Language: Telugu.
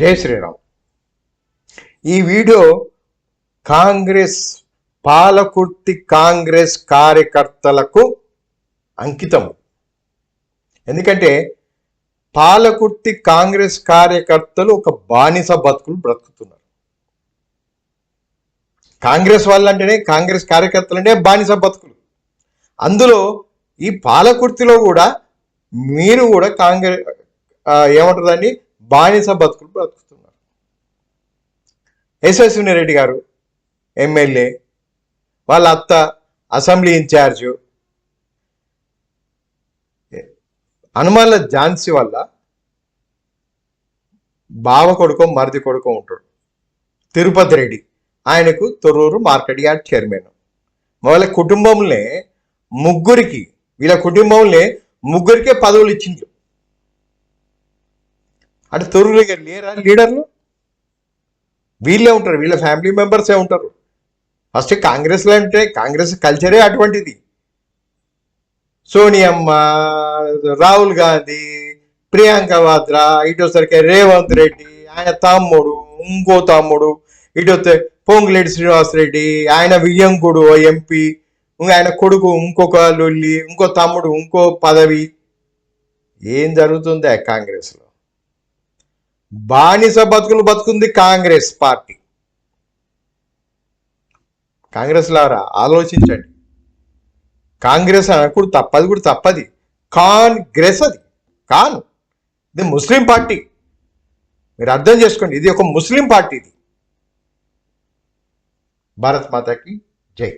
జై శ్రీరామ్. ఈ వీడియో కాంగ్రెస్ పాలకుర్తి కాంగ్రెస్ కార్యకర్తలకు అంకితం ఎందుకంటే పాలకుర్తి కాంగ్రెస్ కార్యకర్తలు ఒక బానిస బతుకులు బ్రతుకుతున్నారు. కాంగ్రెస్ వాళ్ళంటేనే కాంగ్రెస్ కార్యకర్తలు అంటే బానిస బతుకులు. అందులో ఈ పాలకుర్తిలో కూడా మీరు కూడా కాంగ్రెస్ ఏమంటుందండి బానిస బతుకులు బ్రతుకుతున్నారు. యశస్విని రెడ్డి గారు ఎమ్మెల్యే వాళ్ళ అత్త అసెంబ్లీ ఇన్ఛార్జు. హనుమాన్ల ఝాన్సీ వల్ల బావ కొడుకో మరిది కొడుకో ఉంటాడు. తిరుపతి రెడ్డి ఆయనకు తొర్రూరు మార్కెట్ యార్డ్ చైర్మన్. వాళ్ళ కుటుంబంలో ముగ్గురికి వీళ్ళ కుటుంబంలో ముగ్గురికే పదవులు ఇచ్చింది అంటే తొర్రూరు లేరా లీడర్లు? వీళ్ళే ఉంటారు వీళ్ళ ఫ్యామిలీ మెంబర్సే ఉంటారు. ఫస్ట్ కాంగ్రెస్లో అంటే కాంగ్రెస్ కల్చరే అటువంటిది. సోనియమ్మ రాహుల్ గాంధీ ప్రియాంక వాద్రా ఇటు వచ్చరికి రేవంత్ రెడ్డి ఆయన తమ్ముడు ఇంకో తమ్ముడు ఇటు వస్తే పొంగులేటి శ్రీనివాస్ రెడ్డి ఆయన వియ్యంకుడు ఎంపీ ఇంకా ఆయన కొడుకు ఇంకొక లొల్లి ఇంకో తమ్ముడు ఇంకో పదవి. ఏం జరుగుతుందా కాంగ్రెస్లో? బానిస బతుకులు బతుకుంది కాంగ్రెస్ పార్టీ. కాంగ్రెస్ లారా ఆలోచించండి. కాంగ్రెస్ అనకూడదు తప్పది కూడా తప్పది. కాంగ్రెస్ అది. కాను ఇది ముస్లిం పార్టీ. మీరు అర్థం చేసుకోండి ఇది ఒక ముస్లిం పార్టీ ఇది. భారత్ మాతకి జై.